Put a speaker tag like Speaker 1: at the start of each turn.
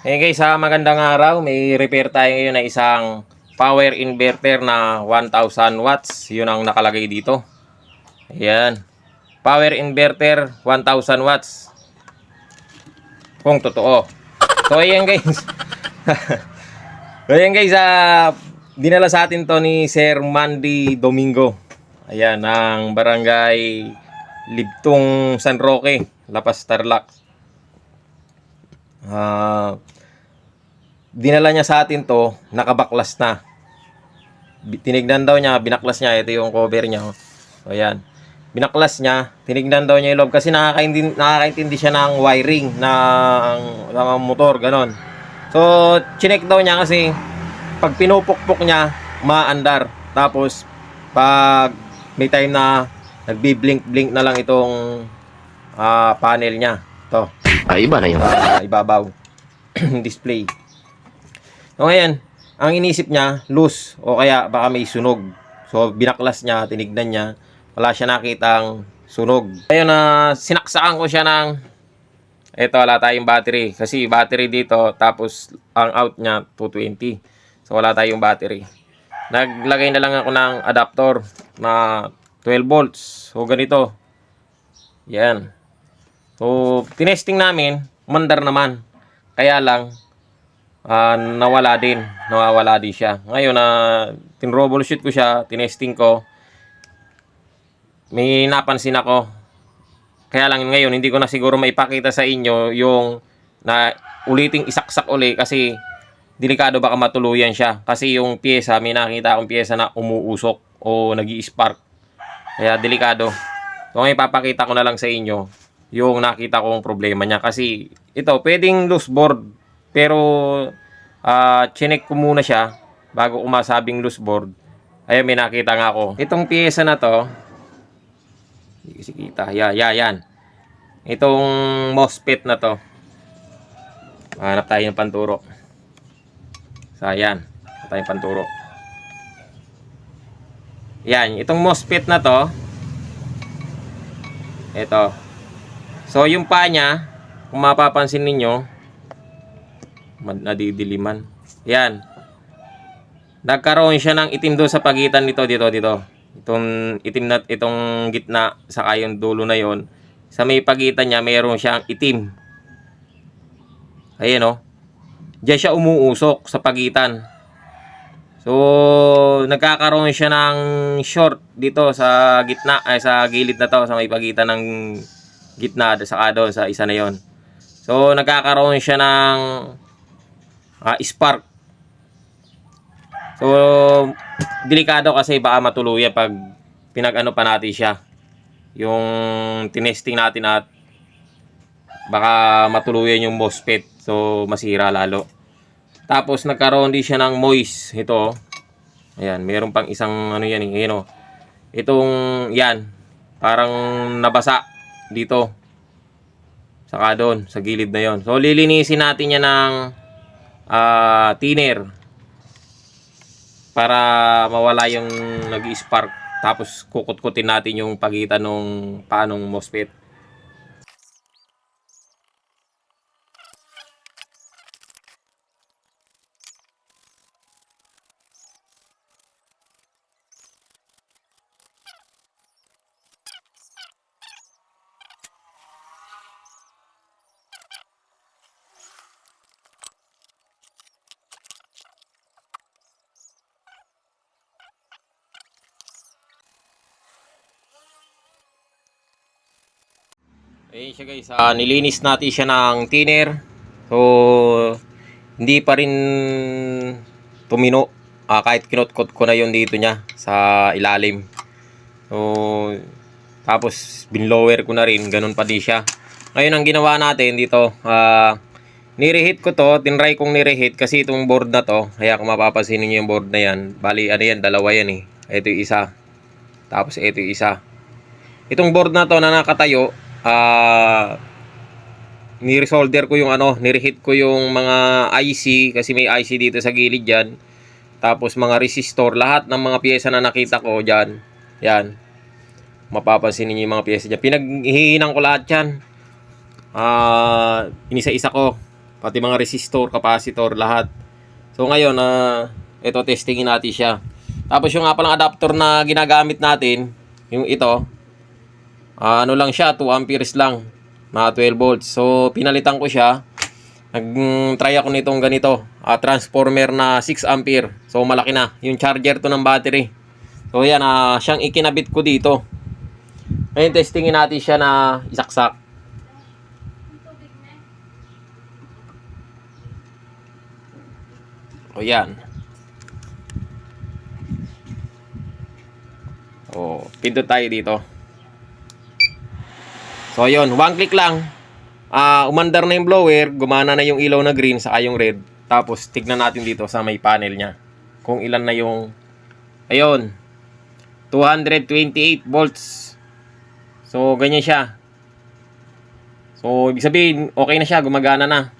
Speaker 1: Eh guys, sa magandang araw, may repair tayo ngayon na isang power inverter na 1000 watts. Yun ang nakalagay dito. Ayan. Power inverter 1000 watts. Kung totoo. So ayan guys. so ayan guys, ah, dinala sa atin to ni Sir Mandy Domingo. Ayan, ng barangay Libtong San Roque, Lapas Tarlac. Ah, dinala niya sa atin to, nakabaklas na. Tinignan daw niya, binaklas niya, ito yung cover niya. oh. So, ayan. Binaklas niya, tinignan daw niya yung loob kasi nakakaintindi, nakakaintindi siya ng wiring ng, ng motor, ganon. So, chinek daw niya kasi pag pinupukpok niya, maandar. Tapos, pag may time na nagbi-blink-blink na lang itong ah, panel niya. To
Speaker 2: Ah, iba na yun.
Speaker 1: sa ibabaw display. So ngayon, ang inisip niya, loose o kaya baka may sunog. So binaklas niya, tinignan niya, wala siya nakitang sunog. Ngayon na sinaksakan ko siya ng ito wala tayong battery kasi battery dito tapos ang out niya 220. So wala tayong battery. Naglagay na lang ako ng adapter na 12 volts. So ganito. Yan. So, tinesting namin, mandar naman. Kaya lang, ah, nawala din. Nawawala din siya. Ngayon, na tinroubleshoot ko siya, tinesting ko, may napansin ako. Kaya lang ngayon, hindi ko na siguro maipakita sa inyo yung na uliting isaksak uli kasi delikado baka matuluyan siya. Kasi yung pyesa, may nakita akong pyesa na umuusok o nag spark Kaya delikado. So ngayon papakita ko na lang sa inyo yung nakita kong problema niya. Kasi ito, pwedeng loose board. Pero ah chinek ko muna siya bago umasabing loose board. Ayun, may nakita nga ako. Itong pyesa na to, hindi kasi kita. Ya, ya, yan. Itong MOSFET na to. Hanap tayo ng panturo. So, ayan. Hanap tayo ng panturo. Yan. Itong MOSFET na to. Ito. So, yung pa niya, kung mapapansin ninyo, nadidiliman. Yan. Nagkaroon siya ng itim doon sa pagitan nito, dito, dito. Itong itim na, itong gitna, saka yung dulo na yon Sa may pagitan niya, mayroon siyang itim. Ayan, oh. Diyan siya umuusok sa pagitan. So, nagkakaroon siya ng short dito sa gitna, ay sa gilid na to, sa may pagitan ng gitna, saka doon sa isa na yon. So, nagkakaroon siya ng ah, spark. So, delikado kasi baka matuluyan pag pinag-ano pa natin siya. Yung tinesting natin at baka matuluyan yung MOSFET. So, masira lalo. Tapos, nagkaroon din siya ng moist. Ito. oh. Ayan, meron pang isang ano yan eh. Ayan, oh. Itong, yan. Parang nabasa dito. Saka doon, sa gilid na yon. So, lilinisin natin yan ng ah thinner para mawala yung nag-spark. Tapos kukut-kutin natin yung pagitan ng paanong MOSFET. Ayun siya guys, ah, nilinis natin siya ng thinner. So, hindi pa rin tumino. Ah, kahit kinot-kot ko na yon dito niya sa ilalim. So, tapos binlower ko na rin, ganun pa di siya. Ngayon ang ginawa natin dito, ah, nirehit ko to, tinry kong nirehit kasi itong board na to, kaya kung mapapansin niyo yung board na yan, bali ano yan, dalawa yan eh. Ito yung isa. Tapos ito yung isa. Itong board na to na nakatayo, ah ni-resolder ko yung ano, ni-reheat ko yung mga IC kasi may IC dito sa gilid diyan. Tapos mga resistor, lahat ng mga piyesa na nakita ko diyan. Yan. Mapapansin niyo yung mga piyesa diyan. Pinaghihinang ko lahat 'yan. Ah, inisa-isa ko. Pati mga resistor, capacitor, lahat. So ngayon, ah ito testingin natin siya. Tapos yung nga palang adapter na ginagamit natin, yung ito, ah, ano lang siya, 2 amperes lang, mga 12 volts. So pinalitan ko siya. Nag-try ako nitong ganito, ah, transformer na 6 ampere. So malaki na, yung charger to ng battery. So yan, ah, siyang ikinabit ko dito. Ngayon testingin natin siya na isaksak. O yan. O, pindot tayo dito. So ayun, one click lang. Ah, umandar na yung blower, gumana na yung ilaw na green sa yung red. Tapos tignan natin dito sa may panel niya. Kung ilan na yung Ayun. 228 volts. So ganyan siya. So ibig sabihin, okay na siya, gumagana na.